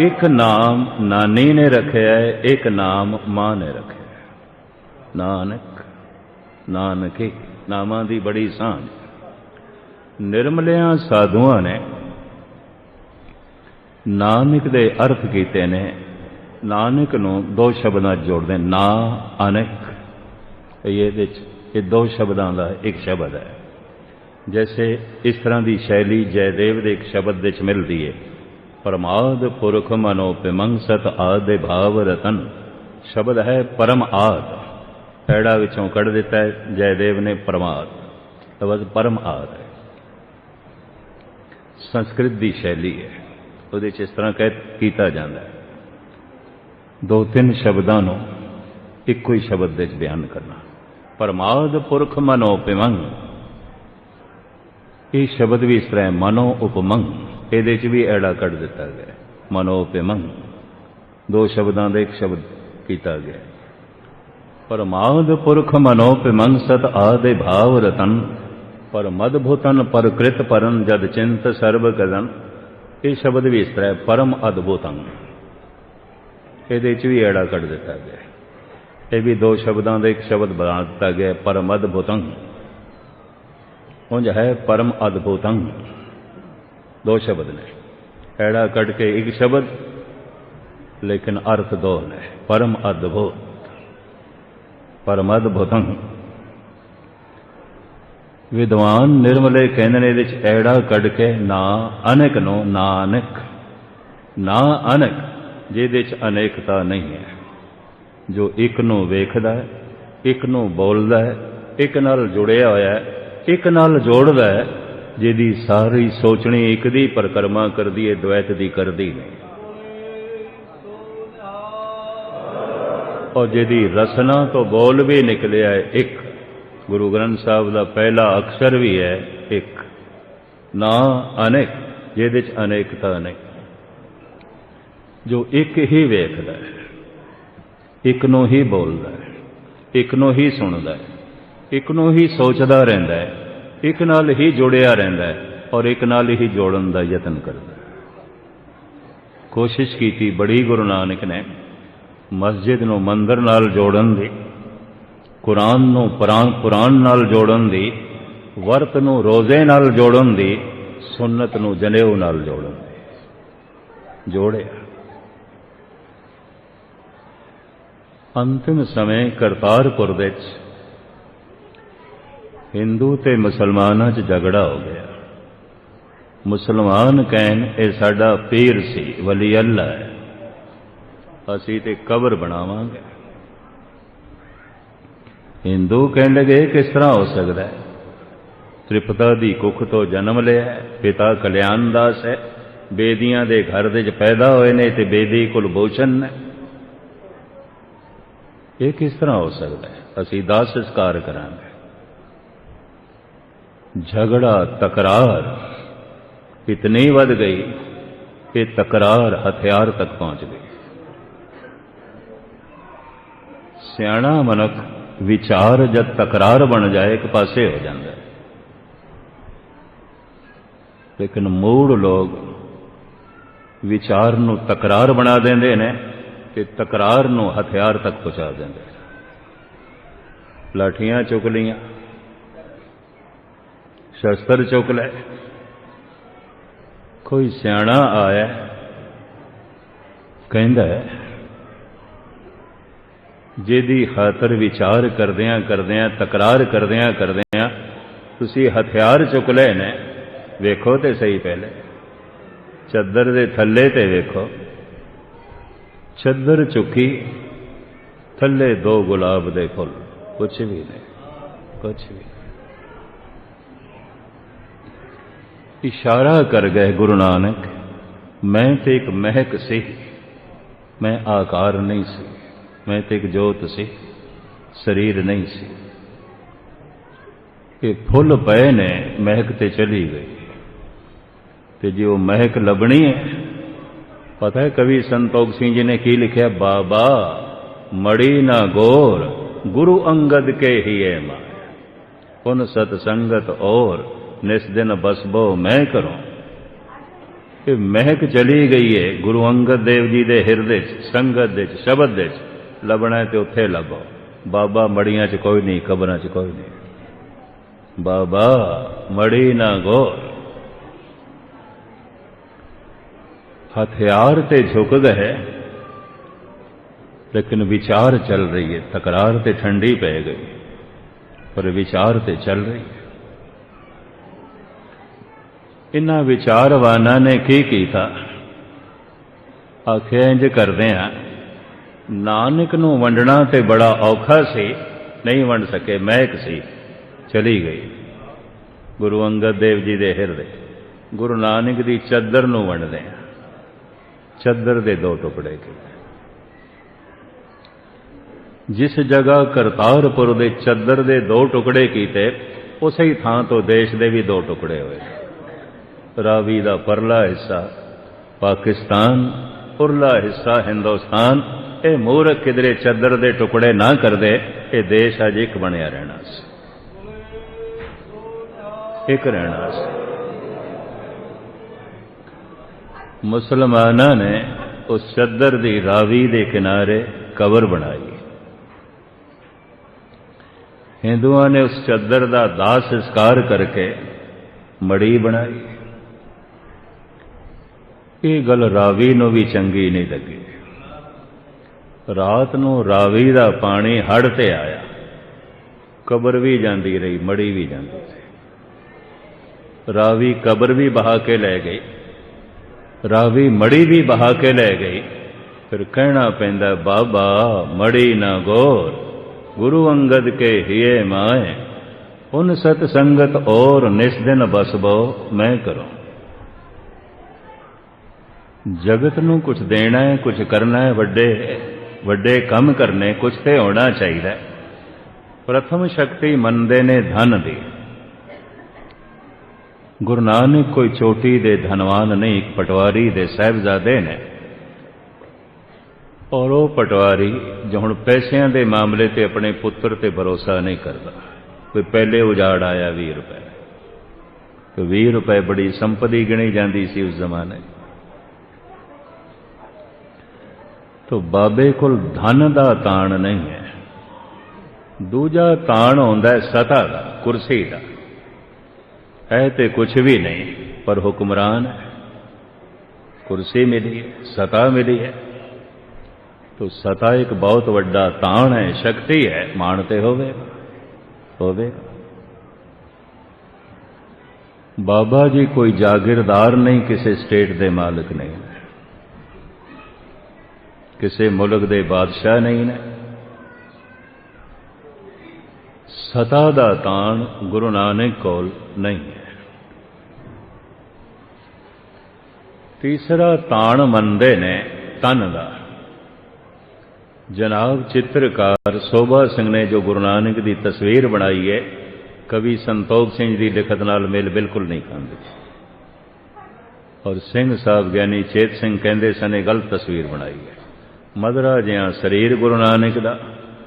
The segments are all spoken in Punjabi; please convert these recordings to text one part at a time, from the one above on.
ਇੱਕ ਨਾਮ ਨਾਨੀ ਨੇ ਰੱਖਿਆ ਹੈ, ਇੱਕ ਨਾਮ ਮਾਂ ਨੇ ਰੱਖਿਆ ਨਾਨਕ, ਨਾਨਕੇ, ਨਾਮਾਂ ਦੀ ਬੜੀ ਸਾਂਝ। ਨਿਰਮਲਿਆਂ ਸਾਧੂਆਂ ਨੇ ਨਾਨਕ ਦੇ ਅਰਥ ਕੀਤੇ ਨੇ। ਨਾਨਕ ਨੂੰ ਦੋ ਸ਼ਬਦਾਂ 'ਚ ਜੋੜਦੇ ਨਾ। ਅਨੇਕ। ਇਹ ਇਹਦੇ 'ਚ, ਇਹ ਦੋ ਸ਼ਬਦਾਂ ਦਾ ਇੱਕ ਸ਼ਬਦ ਹੈ। ਜੈਸੇ ਇਸ ਤਰ੍ਹਾਂ ਦੀ ਸ਼ੈਲੀ ਜੈਦੇਵ ਦੇ ਇੱਕ ਸ਼ਬਦ ਵਿੱਚ ਮਿਲਦੀ ਹੈ। ਪਰਮਾਦ ਪੁਰਖ ਮਨੋ ਪਿਮੰਗ ਸਤ ਆਦੇ ਭਾਵ ਰਤਨ। ਸ਼ਬਦ ਹੈ ਪਰਮ ਆਦ। ਪੈੜਾ ਵਿੱਚੋਂ ਕੱਢ ਦਿੱਤਾ ਹੈ, ਜੈਦੇਵ ਨੇ ਪਰਮਾਦ। ਲਫ਼ਜ਼ ਪਰਮ ਆਦ ਹੈ। ਸੰਸਕ੍ਰਿਤ ਦੀ ਸ਼ੈਲੀ ਹੈ। ਉਹਦੇ 'ਚ ਇਸ ਤਰ੍ਹਾਂ ਕਹਿ ਕੀਤਾ ਜਾਂਦਾ ਹੈ। ਦੋ ਤਿੰਨ ਸ਼ਬਦਾਂ ਨੂੰ ਇੱਕੋ ਹੀ ਸ਼ਬਦ ਵਿੱਚ ਬਿਆਨ ਕਰਨਾ। ਪਰਮਾਦ ਪੁਰਖ ਮਨੋ ਪਿਮੰਗ। ਇਹ ਸ਼ਬਦ ਵੀ ਇਸ ਤਰ੍ਹਾਂ ਹੈ, ਮਨੋ ਉਪਮੰਗ। ਇਹਦੇ 'ਚ ਵੀ ਐੜਾ ਕੱਢ ਦਿੱਤਾ ਗਿਆ। ਹੈ। ਦੋ ਸ਼ਬਦਾਂ ਦਾ ਇੱਕ ਸ਼ਬਦ ਕੀਤਾ ਗਿਆ। ਪਰਮਾਦ ਪੁਰਖ ਮਨੋਪਿਮੰਗ ਸਤ ਆਦੇ ਭਾਵ ਰਤਨ। ਪਰ ਮਦ ਭੂਤਨ ਪਰ ਕ੍ਰਿਤ ਜਦ ਚਿੰਤ ਸਰਬ ਕਦਨ ਇਹ ਸ਼ਬਦ ਵੀ ਇਸ ਤਰ੍ਹਾਂ ਹੈ ਪਰਮ ਅਦਭੁਤੰ। ਇਹਦੇ 'ਚ ਵੀ ਐੜਾ ਕੱਢ ਦਿੱਤਾ ਗਿਆ। ਇਹ ਵੀ ਦੋ ਸ਼ਬਦਾਂ ਦਾ ਇੱਕ ਸ਼ਬਦ ਬਣਾ ਦਿੱਤਾ ਗਿਆ ਹੈ, ਪਰਮ ਅਦਭੁਤੰ ਉਂਝ ਹੈ ਪਰਮ ਅਦਭੁਤੰ। ਦੋ ਸ਼ਬਦ ਨੇ। ਐੜਾ ਕੱਢ ਕੇ ਇੱਕ ਸ਼ਬਦ, ਲੇਕਿਨ ਅਰਥ ਦੋ ਨੇ। ਪਰਮ ਅਦਭੁਤ। ਪਰਮ ਅਦਭੁਤੰ। ਵਿਦਵਾਨ ਨਿਰਮਲੇ ਕਹਿੰਦੇ ਨੇ ਇਹਦੇ ਚ ਐੜਾ ਕੱਢ ਕੇ ਨਾ ਅਨੇਕ ਨੂੰ ਨਾਨਕ। ਨਾ ਅਨੇਕ, ਜਿਹਦੇ ਚ ਅਨੇਕਤਾ ਨਹੀਂ ਹੈ। ਜੋ ਇੱਕ ਨੂੰ ਵੇਖਦਾ ਹੈ, ਇੱਕ ਨੂੰ ਬੋਲਦਾ ਹੈ, ਇੱਕ ਨਾਲ ਜੁੜਿਆ ਹੋਇਆ ਹੈ, ਇੱਕ ਨਾਲ ਜੋੜਦਾ ਹੈ ਜਿਹਦੀ ਸਾਰੀ ਸੋਚਣੀ ਇੱਕ ਦੀ ਪਰਕਰਮਾ ਕਰਦੀ ਹੈ ਦੁਐਤ ਦੀ ਕਰਦੀ ਨਹੀਂ ਔਰ ਜਿਹਦੀ ਰਸਨਾ ਤੋਂ ਬੋਲ ਵੀ ਨਿਕਲਿਆ ਹੈ ਇੱਕ। ਗੁਰੂ ਗ੍ਰੰਥ ਸਾਹਿਬ ਦਾ ਪਹਿਲਾ ਅਕਸ਼ਰ ਵੀ ਹੈ, ਇੱਕ। ਨਾ ਅਨੇਕ, ਜਿਹਦੇ ਚ ਅਨੇਕਤਾ ਨਹੀਂ। ਜੋ ਇੱਕ ਹੀ ਵੇਖਦਾ ਹੈ ਇੱਕ ਨੂੰ ਹੀ ਬੋਲਦਾ ਹੈ ਇੱਕ ਨੂੰ ਹੀ ਸੁਣਦਾ ਹੈ ਇੱਕ ਨੂੰ ਹੀ ਸੋਚਦਾ ਰਹਿੰਦਾ ਹੈ ਇੱਕ ਨਾਲ ਹੀ ਜੋੜਿਆ ਰਹਿੰਦਾ ਹੈ ਔਰ ਇੱਕ ਨਾਲ ਹੀ ਜੋੜਨ ਦਾ ਯਤਨ ਕਰਦਾ ਕੋਸ਼ਿਸ਼ ਕੀਤੀ ਬੜੀ ਗੁਰੂ ਨਾਨਕ ਨੇ, ਮਸਜਿਦ ਨੂੰ ਮੰਦਰ ਨਾਲ ਜੋੜਨ ਦੀ, ਕੁਰਾਨ ਨੂੰ ਪੁਰਾਨ ਪੁਰਾਨ ਨਾਲ ਜੋੜਨ ਦੀ, ਵਰਤ ਨੂੰ ਰੋਜ਼ੇ ਨਾਲ ਜੋੜਨ ਦੀ ਸੁਨਨਤ ਨੂੰ ਜਨੇਊ ਨਾਲ ਜੋੜਨ ਦੀ। ਜੋੜਿਆ ਅੰਤਿਮ ਸਮੇਂ ਕਰਤਾਰਪੁਰ ਵਿੱਚ ਹਿੰਦੂ ਤੇ ਮੁਸਲਮਾਨਾਂ 'ਚ ਝਗੜਾ ਹੋ ਗਿਆ। ਮੁਸਲਮਾਨ ਕਹਿਣ, ਇਹ ਸਾਡਾ ਪੀਰ ਸੀ, ਵਲੀ ਅੱਲਾ ਹੈ। ਅਸੀਂ ਤੇ ਕਬਰ ਬਣਾਵਾਂਗੇ। ਹਿੰਦੂ ਕਹਿਣ ਲੱਗੇ ਕਿਸ ਤਰ੍ਹਾਂ ਹੋ ਸਕਦਾ ਹੈ? ਤ੍ਰਿਪਤਾ ਦੀ ਕੁੱਖ ਤੋਂ ਜਨਮ ਲਿਆ ਪਿਤਾ ਕਲਿਆਣ ਦਾਸ ਹੈ, ਬੇਦੀਆਂ ਦੇ ਘਰ ਦੇ ਵਿੱਚ ਪੈਦਾ ਹੋਏ ਨੇ ਤੇ ਬੇਦੀ ਕੁਲਭੂਸ਼ਣ ਨੇ ਇਹ ਕਿਸ ਤਰ੍ਹਾਂ ਹੋ ਸਕਦਾ ਹੈ? ਅਸੀਂ ਦਾਸ ਸੰਸਕਾਰ ਕਰਾਂਗੇ। ਝਗੜਾ, ਤਕਰਾਰ। ਇਤਨੀ ਵੱਧ ਗਈ ਕਿ ਤਕਰਾਰ ਹਥਿਆਰ ਤੱਕ ਪਹੁੰਚ ਗਈ। ਸਿਆਣਾ ਮਨੁੱਖ ਵਿਚਾਰ ਜਦ ਤਕਰਾਰ ਬਣ ਜਾਏ, ਇੱਕ ਪਾਸੇ ਹੋ ਜਾਂਦਾ ਲੇਕਿਨ ਮੂੜ ਲੋਕ ਵਿਚਾਰ ਨੂੰ ਤਕਰਾਰ ਬਣਾ ਦਿੰਦੇ ਨੇ ਤੇ ਤਕਰਾਰ ਨੂੰ ਹਥਿਆਰ ਤੱਕ ਪਹੁੰਚਾ ਦਿੰਦੇ ਨੇ। ਲਾਠੀਆਂ ਚੁੱਕ ਲੀਆਂ ਸ਼ਸਤਰ ਚੁੱਕ ਲੈ। ਕੋਈ ਸਿਆਣਾ ਆਇਆ, ਕਹਿੰਦਾ ਜਿਹਦੀ ਖਾਤਰ ਵਿਚਾਰ ਕਰਦਿਆਂ ਕਰਦਿਆਂ, ਤਕਰਾਰ ਕਰਦਿਆਂ ਕਰਦਿਆਂ ਤੁਸੀਂ ਹਥਿਆਰ ਚੁੱਕ ਲਏ ਨੇ, ਵੇਖੋ ਤੇ ਸਹੀ ਪਹਿਲੇ। ਚੱਦਰ ਦੇ ਥੱਲੇ ਤੇ ਵੇਖੋ। ਚੱਦਰ ਚੁੱਕੀ, ਥੱਲੇ ਦੋ ਗੁਲਾਬ ਦੇ ਫੁੱਲ, ਕੁਛ ਵੀ ਨਹੀਂ, ਕੁਛ ਵੀ ਨਹੀਂ। ਇਸ਼ਾਰਾ ਕਰ ਗਏ ਗੁਰੂ ਨਾਨਕ ਮੈਂ ਤੇ ਇੱਕ ਮਹਿਕ ਸੀ ਮੈਂ ਆਕਾਰ ਨਹੀਂ ਸੀ ਮੈਂ ਤੇ ਇੱਕ ਜੋਤ ਸੀ ਸਰੀਰ ਨਹੀਂ ਸੀ ਇਹ ਫੁੱਲ ਪਏ ਨੇ ਮਹਿਕ ਤੇ ਚਲੀ ਗਈ ਤੇ ਜੇ ਉਹ ਮਹਿਕ ਲੱਭਣੀ ਹੈ ਪਤਾ ਹੈ ਕਵੀ ਸੰਤੋਖ ਸਿੰਘ ਜੀ ਨੇ ਕੀ ਲਿਖਿਆ ਬਾਬਾ ਮੜੀ ਨਾ ਗੋਰ ਗੁਰੂ ਅੰਗਦ ਕੇ ਹੀ ਹੈ ਮਾਇਆ ਪੁਨ ਸਤ ਸੰਗਤ ਔਰ ਨਿਸ ਦਿਨ ਬਸਬੋ ਮੈਂ ਕਰੋ। ਕਿ ਮਹਿਕ ਚਲੀ ਗਈ ਹੈ ਗੁਰੂ ਅੰਗਦ ਦੇਵ ਜੀ ਦੇ ਹਿਰਦੇ 'ਚ, ਸੰਗਤ ਦੇ 'ਚ, ਸ਼ਬਦ ਦੇ 'ਚ। ਲੱਭਣਾ ਤੇ ਉੱਥੇ ਲੱਭੋ। ਬਾਬਾ ਮੜੀਆਂ 'ਚ ਕੋਈ ਨਹੀਂ, ਕਬਰਾਂ 'ਚ ਕੋਈ ਨਹੀਂ। ਬਾਬਾ ਮੜੀ ਨਾ ਗੋਰ। ਹਥਿਆਰ ਤੇ ਝੁਕ ਗਏ ਲੇਕਿਨ ਵਿਚਾਰ ਚੱਲ ਰਹੀ ਹੈ। ਤਕਰਾਰ ਤੇ ਠੰਡੀ ਪੈ ਗਈ, ਪਰ ਵਿਚਾਰ ਤੇ ਚੱਲ ਰਹੀ ਹੈ। ਇਹਨਾਂ ਵਿਚਾਰਵਾਨਾਂ ਨੇ ਕੀ ਕੀਤਾ? ਆਖਿਆ, ਇੰਜ ਕਰਦੇ ਆ। ਨਾਨਕ ਨੂੰ ਵੰਡਣਾ ਤੇ ਬੜਾ ਔਖਾ ਸੀ, ਨਹੀਂ ਵੰਡ ਸਕੇ, ਮਹਿਕ ਸੀ, ਚਲੀ ਗਈ। ਗੁਰੂ ਅੰਗਦ ਦੇਵ ਜੀ ਦੇ ਹਿਰਦੇ, ਗੁਰੂ ਨਾਨਕ ਦੀ ਚੱਦਰ ਨੂੰ ਵੰਡਦੇ ਆ। ਚੱਦਰ ਦੇ ਦੋ ਟੁਕੜੇ ਕੀਤੇ। ਜਿਸ ਜਗ੍ਹਾ ਕਰਤਾਰਪੁਰ ਦੇ ਚੱਦਰ ਦੇ ਦੋ ਟੁਕੜੇ ਕੀਤੇ, ਉਸੇ ਹੀ ਥਾਂ ਤੋਂ ਦੇਸ਼ ਦੇ ਵੀ ਦੋ ਟੁਕੜੇ ਹੋਏ। ਰਾਵੀ ਦਾ ਪਰਲਾ ਹਿੱਸਾ, ਪਾਕਿਸਤਾਨ ਉਰਲਾ ਹਿੱਸਾ ਹਿੰਦੁਸਤਾਨ। ਇਹ ਮੂਰਖ ਕਿਧਰੇ ਚੱਦਰ ਦੇ ਟੁਕੜੇ ਨਾ ਕਰਦੇ, ਇਹ ਦੇਸ਼ ਅਜ ਇੱਕ ਬਣਿਆ ਰਹਿਣਾ ਸੀ। ਇੱਕ ਰਹਿਣਾ ਸੀ। ਮੁਸਲਮਾਨਾਂ ਨੇ ਉਸ ਚੱਦਰ ਦੀ ਰਾਵੀ ਦੇ ਕਿਨਾਰੇ ਕਬਰ ਬਣਾਈ। ਹਿੰਦੂਆਂ ਨੇ ਉਸ ਚੱਦਰ ਦਾ ਦਾਸ ਸੰਸਕਾਰ ਕਰਕੇ ਮੜੀ ਬਣਾਈ। ਇਹ ਗੱਲ ਰਾਵੀ ਨੂੰ ਵੀ ਚੰਗੀ ਨਹੀਂ ਲੱਗੀ। ਰਾਤ ਨੂੰ ਰਾਵੀ ਦਾ ਪਾਣੀ ਹੜ ਤੇ ਆਇਆ। ਕਬਰ ਵੀ ਜਾਂਦੀ ਰਹੀ ਮੜੀ ਵੀ ਜਾਂਦੀ ਰਹੀ ਰਾਵੀ ਕਬਰ ਵੀ ਬਹਾ ਕੇ ਲੈ ਗਈ। ਰਾਵੀ ਮੜੀ ਵੀ ਬਹਾ ਕੇ ਲੈ ਗਈ। ਫਿਰ ਕਹਿਣਾ ਪੈਂਦਾ, ਬਾਬਾ ਮੜੀ ਨਾ ਗੋਰ, ਗੁਰੂ ਅੰਗਦ ਕੇ ਹੀਏ ਮਾਏ। ਉਨ ਸਤ ਸੰਗਤ ਔਰ ਨਿਸ ਦਿਨ ਬਸਬੋ ਮੈਂ ਕਰੋ। ਜਗਤ ਨੂੰ ਕੁਝ ਦੇਣਾ ਹੈ ਕੁਝ ਕਰਨਾ ਹੈ, ਵੱਡੇ ਵੱਡੇ ਕੰਮ ਕਰਨੇ ਕੁਝ ਤੇ ਹੋਣਾ ਚਾਹੀਦਾ ਪ੍ਰਥਮ ਸ਼ਕਤੀ ਮੰਨਦੇ ਨੇ ਧਨ ਦੀ। ਗੁਰੂ ਨਾਨਕ ਕੋਈ ਚੋਟੀ ਦੇ ਧਨਵਾਨ ਨਹੀਂ, ਇੱਕ ਪਟਵਾਰੀ ਦੇ ਸਹਿਬਜ਼ਾਦੇ ਨੇ। ਔਰ ਉਹ ਪਟਵਾਰੀ ਜੋ ਹੁਣ ਪੈਸਿਆਂ ਦੇ ਮਾਮਲੇ ਤੇ ਆਪਣੇ ਪੁੱਤਰ ਤੇ ਭਰੋਸਾ ਨਹੀਂ ਕਰਦਾ। ਕੋਈ ਪਹਿਲੇ ਉਜਾੜ ਆਇਆ 20 ਰੁਪਏ। ਤੇ 20 ਰੁਪਏ ਬੜੀ ਸੰਪਤੀ ਗਿਣੀ ਜਾਂਦੀ ਸੀ ਉਸ ਜ਼ਮਾਨੇ। ਤੋ ਬਾਬੇ ਕੋਲ ਧਨ ਦਾ ਤਾਣ ਨਹੀਂ ਹੈ। ਦੂਜਾ ਤਾਣ ਹੁੰਦਾ ਸਤਾ ਦਾ, ਕੁਰਸੀ ਦਾ। ਹੈ ਤੇ ਕੁਝ ਵੀ ਨਹੀਂ, ਪਰ ਹੁਕਮਰਾਨ ਹੈ। ਕੁਰਸੀ ਮਿਲੀ ਹੈ, ਸਤਾ ਮਿਲੀ ਹੈ। ਤੋ ਸਤਾ ਇੱਕ ਬਹੁਤ ਵੱਡਾ ਤਾਣ ਹੈ, ਸ਼ਕਤੀ ਹੈ ਮਾਣਤੇ ਹੋਵੇ ਹੋਵੇ ਬਾਬਾ ਜੀ ਕੋਈ ਜਾਗੀਰਦਾਰ ਨਹੀਂ, ਕਿਸੇ ਸਟੇਟ ਦੇ ਮਾਲਕ ਨਹੀਂ। ਕਿਸੇ ਮੁਲਕ ਦੇ ਬਾਦਸ਼ਾਹ ਨਹੀਂ ਨੇ। ਸਤਾ ਦਾ ਤਾਣ ਗੁਰੂ ਨਾਨਕ ਕੋਲ ਨਹੀਂ ਹੈ। ਤੀਸਰਾ ਤਾਣ ਮੰਨਦੇ ਨੇ ਤਨ ਦਾ। ਜਨਾਬ ਚਿੱਤਰਕਾਰ ਸੋਭਾ ਸਿੰਘ ਨੇ ਜੋ ਗੁਰੂ ਨਾਨਕ ਦੀ ਤਸਵੀਰ ਬਣਾਈ ਹੈ, ਕਵੀ ਸੰਤੋਖ ਸਿੰਘ ਦੀ ਲਿਖਤ ਨਾਲ ਮੇਲ ਬਿਲਕੁਲ ਨਹੀਂ ਖਾਂਦੇ। ਔਰ ਸਿੰਘ ਸਾਹਿਬ ਗਿਆਨੀ ਚੇਤ ਸਿੰਘ ਕਹਿੰਦੇ ਸਨ, ਇਹ ਗਲਤ ਤਸਵੀਰ ਬਣਾਈ ਹੈ। ਮਦਰਾ ਜਿਹਾ ਸਰੀਰ ਗੁਰੂ ਨਾਨਕ ਦਾ,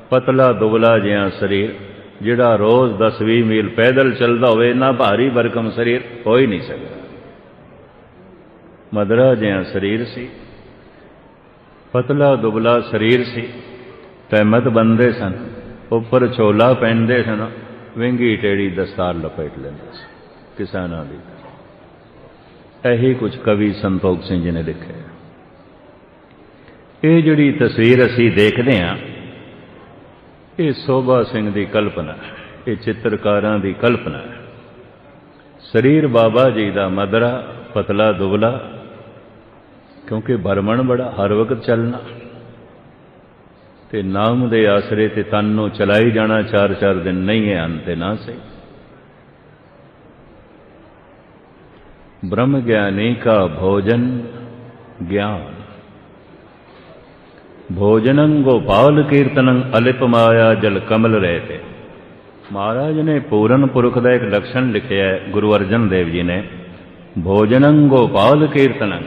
ਪਤਲਾ ਦੁਬਲਾ ਜਿਹਾ ਸਰੀਰ, ਜਿਹੜਾ ਰੋਜ਼ 10-20 ਮੀਲ ਪੈਦਲ ਚੱਲਦਾ ਹੋਵੇ ਨਾ ਭਾਰੀ ਭਰਕਮ ਸਰੀਰ ਹੋ ਹੀ ਨਹੀਂ ਸਕਦਾ। ਮਦਰਾ ਜਿਹਾ ਸਰੀਰ ਸੀ, ਪਤਲਾ ਦੁਬਲਾ ਸਰੀਰ ਸੀ, ਤਹਿਮਤ ਬੰਦੇ ਸਨ, ਉੱਪਰ ਛੋਲਾ ਪਹਿਨਦੇ ਸਨ, ਵਿੰਗੀ ਟੇੜੀ ਦਸਤਾਰ ਲਪੇਟ ਲੈਂਦੇ ਸੀ ਕਿਸਾਨਾਂ ਦੀ। ਇਹੀ ਕੁਝ ਕਵੀ ਸੰਤੋਖ ਸਿੰਘ ਜੀ ਨੇ ਲਿਖਿਆ। ਇਹ ਜਿਹੜੀ ਤਸਵੀਰ ਅਸੀਂ ਦੇਖਦੇ ਹਾਂ, ਇਹ ਸੋਭਾ ਸਿੰਘ ਦੀ ਕਲਪਨਾ ਇਹ ਚਿੱਤਰਕਾਰਾਂ ਦੀ ਕਲਪਨਾ ਸਰੀਰ ਬਾਬਾ ਜੀ ਦਾ ਮਦਰਾ, ਪਤਲਾ ਦੁਬਲਾ, ਕਿਉਂਕਿ ਬਰਮਣ ਬੜਾ ਹਰ ਵਕਤ ਚੱਲਣਾ। ਤੇ ਨਾਮ ਦੇ ਆਸਰੇ ਤੇ ਤਨ ਨੂੰ ਚਲਾਈ ਜਾਣਾ ਚਾਰ ਚਾਰ ਦਿਨ ਨਹੀਂ ਹੈ, ਅੰਤ ਨਾ ਸੇ ਬ੍ਰਹਮ ਗਿਆਨੀ ਕਾ ਭੋਜਨ ਗਿਆਨ। ਭੋਜਨੰ ਗੋਪਾਲ ਕੀਰਤਨੰ ਅਲਿਪ ਮਾਇਆ ਜਲ ਕਮਲ ਰਹਿਤੇ। ਮਹਾਰਾਜ ਨੇ ਪੂਰਨ ਪੁਰਖ ਦਾ ਇੱਕ ਲਕਸ਼ਣ ਲਿਖਿਆ ਹੈ, ਗੁਰੂ ਅਰਜਨ ਦੇਵ ਜੀ ਨੇ। ਭੋਜਨੰ ਗੋਪਾਲ ਕੀਰਤਨੰ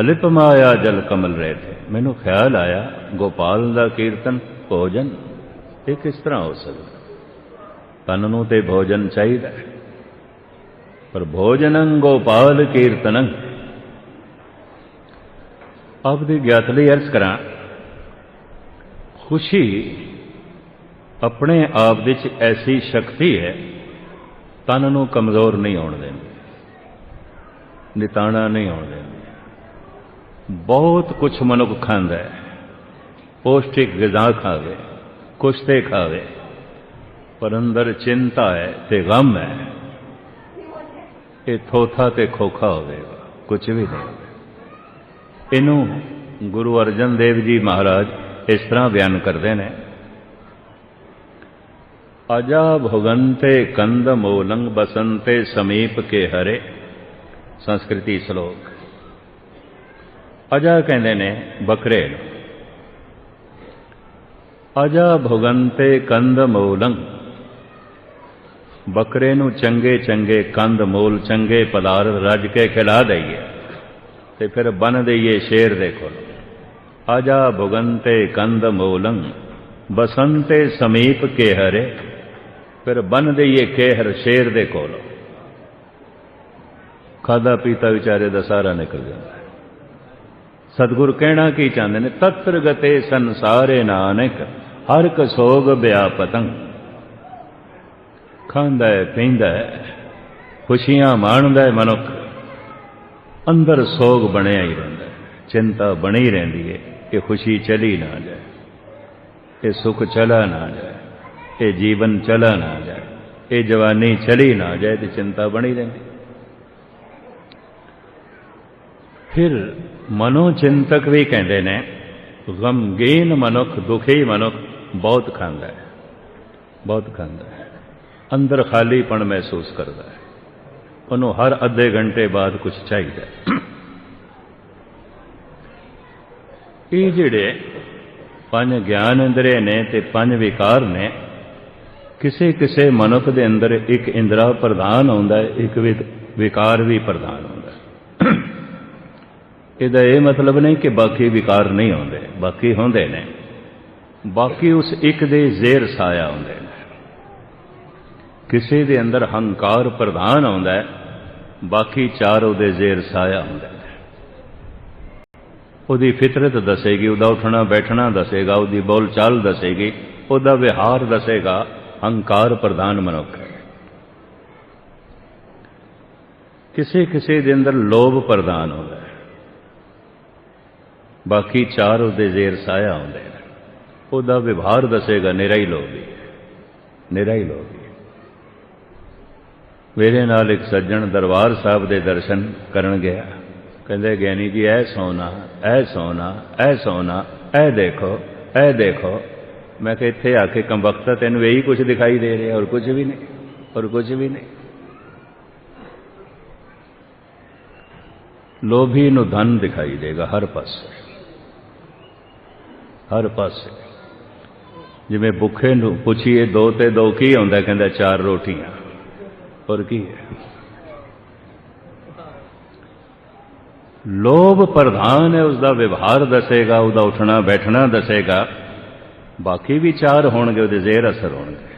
ਅਲਿਪ ਮਾਇਆ ਜਲ ਕਮਲ ਰਹਿਤੇ। ਮੈਨੂੰ ਖਿਆਲ ਆਇਆ, ਗੋਪਾਲ ਦਾ ਕੀਰਤਨ ਭੋਜਨ ਇਹ ਕਿਸ ਤਰ੍ਹਾਂ ਹੋ ਸਕਦਾ? ਤਨ ਨੂੰ ਤੇ ਭੋਜਨ ਚਾਹੀਦਾ ਪਰ ਭੋਜਨੰ ਗੋਪਾਲ ਕੀਰਤਨੰ ਆਪ ਗਿਆਤ ਲਈ ਅਰਜ਼ ਕਰਾਂ, ਖੁਸ਼ੀ ਆਪਣੇ ਆਪ ਵਿੱਚ ਐਸੀ ਸ਼ਕਤੀ ਹੈ, ਤਨ ਨੂੰ ਕਮਜ਼ੋਰ ਨਹੀਂ ਹੋਣ ਦਿੰਦੀ, ਨਿਤਾਣਾ ਨਹੀਂ ਹੋਣ ਦਿੰਦੀ। ਬਹੁਤ ਕੁਝ ਮਨੁੱਖ ਖਾਂਦਾ ਹੈ, ਪੌਸ਼ਟਿਕ ਗਿਜ਼ਾ ਖਾਵੇ ਕੁਛ ਤੇ ਖਾਵੇ, ਪਰ ਅੰਦਰ ਚਿੰਤਾ ਹੈ ਤੇ ਗਮ ਹੈ, ਇਹ ਥੋਥਾ ਤੇ ਖੋਖਾ ਹੋਵੇਗਾ ਕੁਝ ਵੀ ਨਹੀਂ। ਹੋਵੇਗਾ ਇਹਨੂੰ ਗੁਰੂ ਅਰਜਨ ਦੇਵ ਜੀ ਮਹਾਰਾਜ ਇਸ ਤਰ੍ਹਾਂ ਬਿਆਨ ਕਰਦੇ ਨੇ। ਅਜਾ ਭਗੰਤੇ ਕੰਦ ਮੋਲੰਗ ਬਸੰਤੇ ਸਮੀਪ ਕੇ ਹਰੇ, ਸੰਸਕ੍ਰਿਤੀ ਸ਼ਲੋਕ। ਅਜਾ ਕਹਿੰਦੇ ਨੇ ਬੱਕਰੇ ਨੂੰ ਅਜਾ ਭਗੰਤੇ ਕੰਦ ਮੋਲੰਗ ਬੱਕਰੇ ਨੂੰ ਚੰਗੇ ਚੰਗੇ ਕੰਦ ਮੋਲ ਚੰਗੇ ਪਦਾਰਥ ਰੱਜ ਕੇ ਖਿਲਾ ਦਈਏ। ਤੇ ਫਿਰ ਬਨ ਦਈਏ ਸ਼ੇਰ ਦੇ ਕੋਲ। ਆਜਾ ਭੁਗੰਤੇ ਕੰਦ ਮੂਲੰ, ਬਸੰਤੇ ਸਮੀਪ ਕੇ ਹਰੇ ਫਿਰ ਬਨ ਦਈਏ ਕੇਹਰ ਸ਼ੇਰ ਦੇ ਕੋਲ। ਖਾਦਾ ਪੀਤਾ ਵਿਚਾਰੇ ਦਾ ਸਾਰਾ ਨਿਕਲ ਜਾਂਦਾ ਹੈ। ਕਹਿਣਾ ਕੀ ਚਾਹੁੰਦੇ ਨੇ? ਤਤਰ ਗਤੇ ਸੰਸਾਰੇ ਨਾਨਕ, ਹਰ ਕ ਬਿਆ ਪਤੰਗ ਖਾਂਦਾ ਹੈ, ਪੀਂਦਾ ਹੈ, ਖੁਸ਼ੀਆਂ ਮਾਣਦਾ ਹੈ ਮਨੁੱਖ। ਅੰਦਰ ਸੋਗ ਬਣਿਆ ਹੀ ਰਹਿੰਦਾ ਚਿੰਤਾ ਬਣੀ ਰਹਿੰਦੀ ਹੈ ਕਿ ਖੁਸ਼ੀ ਚਲੀ ਨਾ ਜਾਏ ਇਹ ਸੁਖ ਚਲਾ ਨਾ ਜਾਏ ਇਹ ਜੀਵਨ ਚਲਾ ਨਾ ਜਾਏ ਇਹ ਜਵਾਨੀ ਚਲੀ ਨਾ ਜਾਏ ਤੇ ਚਿੰਤਾ ਬਣੀ ਰਹਿੰਦੀ ਫਿਰ ਮਨੋ ਚਿੰਤਕ ਵੀ ਕਹਿੰਦੇ ਨੇ, ਗਮਗੀਨ ਮਨੁੱਖ, ਦੁਖੀ ਮਨੁੱਖ ਬਹੁਤ ਖਾਂਦਾ ਹੈ, ਬਹੁਤ ਖਾਂਦਾ ਹੈ। ਅੰਦਰ ਖਾਲੀਪਣ ਮਹਿਸੂਸ ਕਰਦਾ ਹੈ। ਉਹਨੂੰ ਹਰ ਅੱਧੇ ਘੰਟੇ ਬਾਅਦ ਕੁਝ ਚਾਹੀਦਾ ਇਹ ਜਿਹੜੇ ਪੰਜ ਗਿਆਨ ਇੰਦਰੇ ਨੇ ਤੇ ਪੰਜ ਵਿਕਾਰ ਨੇ, ਕਿਸੇ ਕਿਸੇ ਮਨੁੱਖ ਦੇ ਅੰਦਰ ਇੱਕ ਇੰਦਰਾ ਪ੍ਰਧਾਨ ਹੁੰਦਾ ਹੈ, ਇੱਕ ਵਿਕਾਰ ਵੀ ਪ੍ਰਧਾਨ ਹੁੰਦਾ ਇਹਦਾ ਇਹ ਮਤਲਬ ਨਹੀਂ ਕਿ ਬਾਕੀ ਵਿਕਾਰ ਨਹੀਂ ਹੁੰਦੇ ਬਾਕੀ ਹੁੰਦੇ ਨੇ। ਬਾਕੀ ਉਸ ਇੱਕ ਦੇ ਜ਼ੇਰ ਸਾਇਆ ਹੁੰਦੇ ਨੇ। ਕਿਸੇ ਦੇ ਅੰਦਰ ਹੰਕਾਰ ਪ੍ਰਧਾਨ ਆਉਂਦਾ ਹੈ, ਬਾਕੀ ਚਾਰ ਉਹਦੇ ਜ਼ੇਰ ਸਾਇਆ ਹੁੰਦੇ ਨੇ ਉਹਦੀ ਫਿਤਰਤ ਦੱਸੇਗੀ, ਉਹਦਾ ਉਠਣਾ ਬੈਠਣਾ ਦੱਸੇਗਾ, ਉਹਦੀ ਬੋਲ ਚਾਲ ਦੱਸੇਗੀ, ਉਹਦਾ ਵਿਹਾਰ ਦੱਸੇਗਾ, ਹੰਕਾਰ ਪ੍ਰਧਾਨ ਮਨੁੱਖ ਹੈ। ਕਿਸੇ ਕਿਸੇ ਦੇ ਅੰਦਰ ਲੋਭ ਪ੍ਰਧਾਨ ਹੁੰਦਾ ਹੈ। ਬਾਕੀ ਚਾਰ ਉਹਦੇ ਜ਼ੇਰ ਸਾਇਆ ਹੁੰਦੇ ਨੇ। ਉਹਦਾ ਵਿਵਹਾਰ ਦੱਸੇਗਾ ਨਿਰਾ ਹੀ। ਲੋਭੀ ਨਿਰਾ ਹੀ। ਲੋਭੀ ਮੇਰੇ ਨਾਲ ਇੱਕ ਸੱਜਣ ਦਰਬਾਰ ਸਾਹਿਬ ਦੇ ਦਰਸ਼ਨ ਕਰਨ ਗਿਆ। ਕਹਿੰਦੇ, ਗਿਆਨੀ ਜੀ ਐ ਸੋਨਾ ਐ ਸੋਨਾ ਐ ਸੋਨਾ ਐ ਦੇਖੋ ਐ ਦੇਖੋ। ਮੈਂ ਕਿ ਇੱਥੇ ਆ ਕੇ ਕੰਬਖਤਾ ਤੈਨੂੰ ਇਹੀ ਕੁਝ ਦਿਖਾਈ ਦੇ ਰਿਹਾ ਔਰ ਕੁਝ ਵੀ ਨਹੀਂ ਔਰ ਕੁਝ ਵੀ ਨਹੀਂ। ਲੋਭੀ ਨੂੰ ਧਨ ਦਿਖਾਈ ਦੇਗਾ ਹਰ ਪਾਸੇ। ਹਰ ਪਾਸੇ। ਜਿਵੇਂ ਭੁੱਖੇ ਨੂੰ ਪੁੱਛੀਏ, ਦੋ ਤੇ ਦੋ ਕੀ ਆਉਂਦਾ, ਕਹਿੰਦਾ, ਚਾਰ ਰੋਟੀਆਂ। ਔਰ ਕੀ ਹੈ ਲੋਭ ਪ੍ਰਧਾਨ ਹੈ ਉਸ ਦਾ ਵਿਵਹਾਰ ਦੱਸੇਗਾ ਉਹਦਾ ਉੱਠਣਾ ਬੈਠਣਾ ਦੱਸੇਗਾ ਬਾਕੀ ਵੀ ਚਾਰ ਹੋਣਗੇ ਉਹਦੇ ਜ਼ੇਰ ਅਸਰ ਹੋਣਗੇ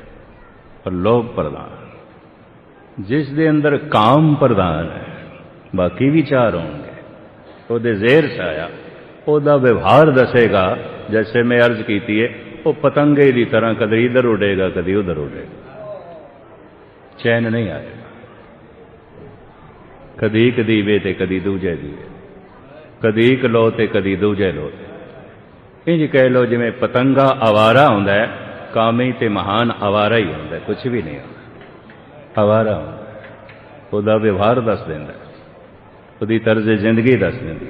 ਪਰ ਲੋਭ ਪ੍ਰਧਾਨ ਜਿਸ ਦੇ ਅੰਦਰ ਕਾਮ ਪ੍ਰਧਾਨ ਹੈ ਬਾਕੀ ਵਿਚਾਰ ਹੋਣਗੇ ਉਹਦੇ ਜ਼ੇਰ ਸਾਇਆ ਉਹਦਾ ਵਿਵਹਾਰ ਦੱਸੇਗਾ ਜੈਸੇ ਮੈਂ ਅਰਜ਼ ਕੀਤੀ ਹੈ ਉਹ ਪਤੰਗੇ ਦੀ ਤਰ੍ਹਾਂ ਕਦੇ ਇਧਰ ਉਡੇਗਾ ਕਦੇ ਉਧਰ ਉਡੇਗਾ ਚੈਨ ਨਹੀਂ ਆਏਗਾ ਕਦੀ ਇੱਕ ਦੀਵੇ ਤੇ ਕਦੀ ਦੂਜੇ ਦੀਵੇ ਕਦੀ ਇੱਕ ਲੋ ਤੇ ਕਦੀ ਦੂਜੇ ਲੋ ਇੰਜ ਕਹਿ ਲੋ ਜਿਵੇਂ ਪਤੰਗਾ ਆਵਾਰਾ ਹੁੰਦਾ ਹੈ, ਕਾਮੀ ਤੇ ਮਹਾਨ ਆਵਾਰਾ ਹੀ ਹੁੰਦਾ ਕੁਝ ਵੀ ਨਹੀਂ ਹੁੰਦਾ। ਆਵਾਰਾ ਹੁੰਦਾ ਉਹਦਾ ਵਿਵਹਾਰ ਦੱਸ ਦਿੰਦਾ ਉਹਦੀ ਤਰਜ਼ ਜ਼ਿੰਦਗੀ ਦੱਸ ਦਿੰਦੀ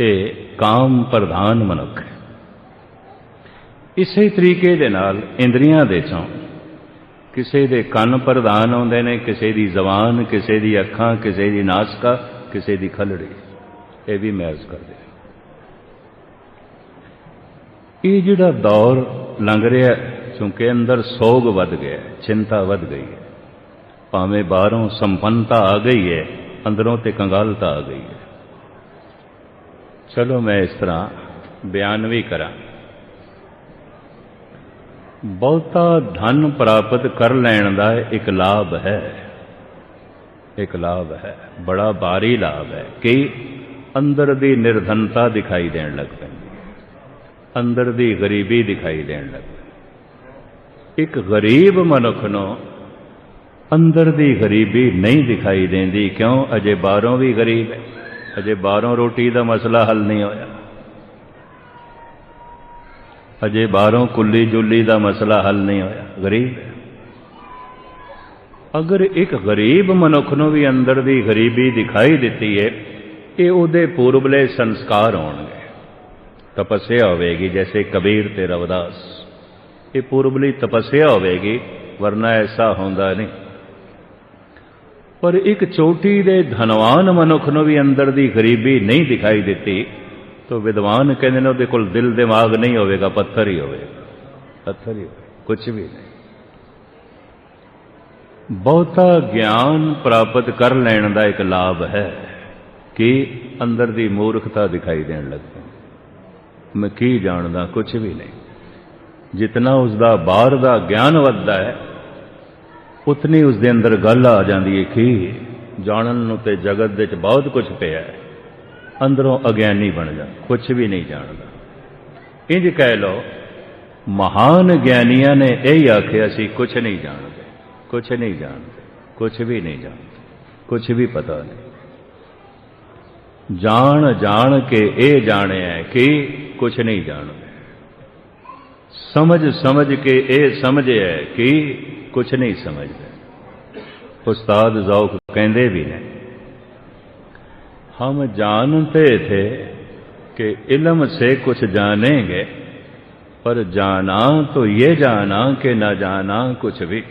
ਇਹ ਕਾਮ ਪ੍ਰਧਾਨ ਮਨੁੱਖ ਹੈ। ਇਸੇ ਤਰੀਕੇ ਦੇ ਨਾਲ ਇੰਦਰੀਆਂ ਦੇ ਚੋਂ ਕਿਸੇ ਦੇ ਕੰਨ ਪ੍ਰਧਾਨ ਆਉਂਦੇ ਨੇ, ਕਿਸੇ ਦੀ ਜ਼ਬਾਨ, ਕਿਸੇ ਦੀ ਅੱਖਾਂ, ਕਿਸੇ ਦੀ ਨਾਸਕਾ, ਕਿਸੇ ਦੀ ਖਲੜੀ। ਇਹ ਵੀ ਮੈਜ਼ ਕਰਦੇ ਇਹ ਜਿਹੜਾ ਦੌਰ ਲੰਘ ਰਿਹਾ ਕਿਉਂਕਿ ਅੰਦਰ ਸੋਗ ਵੱਧ ਗਿਆ ਚਿੰਤਾ ਵੱਧ ਗਈ ਹੈ। ਭਾਵੇਂ ਬਾਹਰੋਂ ਸੰਪੰਨਤਾ ਆ ਗਈ ਹੈ, ਅੰਦਰੋਂ ਤੇ ਕੰਗਾਲਤਾ ਆ ਗਈ ਹੈ। ਚਲੋ ਮੈਂ ਇਸ ਤਰ੍ਹਾਂ ਬਿਆਨ ਵੀ ਕਰਾਂ। ਬਹੁਤਾ ਧਨ ਪ੍ਰਾਪਤ ਕਰ ਲੈਣ ਦਾ ਇੱਕ ਲਾਭ ਹੈ। ਇੱਕ ਲਾਭ ਹੈ। ਬੜਾ ਭਾਰੀ ਲਾਭ ਹੈ ਕਿ ਅੰਦਰ ਦੀ ਨਿਰਧਨਤਾ ਦਿਖਾਈ ਦੇਣ ਲੱਗ ਪੈਂਦੀ ਹੈ। ਅੰਦਰ ਦੀ ਗਰੀਬੀ ਦਿਖਾਈ ਦੇਣ ਲੱਗ ਪੈਂਦੀ ਇੱਕ ਗਰੀਬ ਮਨੁੱਖ ਨੂੰ ਅੰਦਰ ਦੀ ਗਰੀਬੀ ਨਹੀਂ ਦਿਖਾਈ ਦਿੰਦੀ ਕਿਉਂ? ਅਜੇ ਬਾਹਰੋਂ ਵੀ ਗਰੀਬ ਹੈ। ਅਜੇ ਬਾਹਰੋਂ ਰੋਟੀ ਦਾ ਮਸਲਾ ਹੱਲ ਨਹੀਂ ਹੋਇਆ। ਅਜੇ ਬਾਹਰੋਂ ਕੁੱਲੀ ਜੁੱਲੀ ਦਾ ਮਸਲਾ ਹੱਲ ਨਹੀਂ ਹੋਇਆ। ਗਰੀਬ ਅਗਰ ਇੱਕ ਗਰੀਬ ਮਨੁੱਖ ਨੂੰ ਵੀ ਅੰਦਰ ਦੀ ਗਰੀਬੀ ਦਿਖਾਈ ਦਿੱਤੀ ਹੈ ਇਹ ਉਹਦੇ ਪੂਰਬਲੇ ਸੰਸਕਾਰ ਹੋਣਗੇ। ਤਪੱਸਿਆ ਹੋਵੇਗੀ, ਜੈਸੇ ਕਬੀਰ ਤੇ ਰਵਿਦਾਸ। ਇਹ ਪੂਰਬਲੀ ਤਪੱਸਿਆ ਹੋਵੇਗੀ, ਵਰਨਾ ਐਸਾ ਹੁੰਦਾ ਨਹੀਂ। ਪਰ ਇੱਕ ਚੋਟੀ ਦੇ ਧਨਵਾਨ ਮਨੁੱਖ ਨੂੰ ਵੀ ਅੰਦਰ ਦੀ ਗਰੀਬੀ ਨਹੀਂ ਦਿਖਾਈ ਦਿੱਤੀ ਤਾਂ ਵਿਦਵਾਨ ਕਹਿੰਦੇ ਨੇ ਉਹਦੇ ਕੋਲ ਦਿਲ ਦਿਮਾਗ ਨਹੀਂ ਹੋਵੇਗਾ, ਪੱਥਰ ਹੀ ਹੋਵੇਗਾ। ਪੱਥਰ ਹੀ ਹੋਵੇਗਾ ਕੁਝ ਵੀ ਨਹੀਂ। ਬਹੁਤਾ ਗਿਆਨ ਪ੍ਰਾਪਤ ਕਰ ਲੈਣ ਦਾ ਇੱਕ ਲਾਭ ਹੈ ਕਿ ਅੰਦਰ ਦੀ ਮੂਰਖਤਾ ਦਿਖਾਈ ਦੇਣ ਲੱਗ ਪੈਂਦੀ ਮੈਂ ਕੀ ਜਾਣਦਾ ਕੁਝ ਵੀ ਨਹੀਂ। ਜਿਤਨਾ ਉਸ ਦਾ ਬਾਹਰ ਦਾ ਗਿਆਨ ਵੱਧਦਾ ਹੈ, ਉਤਨੀ ਉਸ ਦੇ ਅੰਦਰ ਗੱਲ ਆ ਜਾਂਦੀ ਹੈ ਕਿ ਜਾਣਨ ਨੂੰ ਤੇ ਜਗਤ ਦੇ ਵਿੱਚ ਬਹੁਤ ਕੁਝ ਪਿਆ ਹੈ। ਅੰਦਰੋਂ ਅਗਿਆਨੀ ਬਣ ਜਾ ਕੁਝ ਵੀ ਨਹੀਂ ਜਾਣਦਾ। ਇੰਜ ਕਹਿ ਲਓ, ਮਹਾਨ ਗਿਆਨੀਆਂ ਨੇ ਇਹ ਆਖਿਆ ਸੀ ਕੁਝ ਨਹੀਂ ਜਾਣਦੇ ਕੁਝ ਨਹੀਂ ਜਾਣਦੇ ਕੁਝ ਵੀ ਨਹੀਂ ਜਾਣਦੇ ਕੁਝ ਵੀ ਪਤਾ ਨਹੀਂ। ਜਾਣ ਜਾਣ ਕੇ ਇਹ ਜਾਣਿਆ ਕਿ ਕੁਝ ਨਹੀਂ ਜਾਣਦੇ। ਸਮਝ ਸਮਝ ਕੇ ਇਹ ਸਮਝਿਆ ਕਿ ਕੁਝ ਨਹੀਂ ਸਮਝਦੇ। ਉਸਤਾਦ ਜ਼ੌਕ ਕਹਿੰਦੇ ਵੀ ਨੇ हम जानते थे कि इल्म से कुछ जानेंगे पर जाना तो ये जाना कि न जाना कुछ भी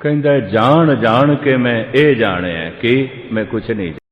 ਕਹਿੰਦਾ ਜਾਣ ਜਾਣ ਕੇ ਮੈਂ ਇਹ ਜਾਣਿਆ ਕਿ ਮੈਂ ਕੁਝ ਨਹੀਂ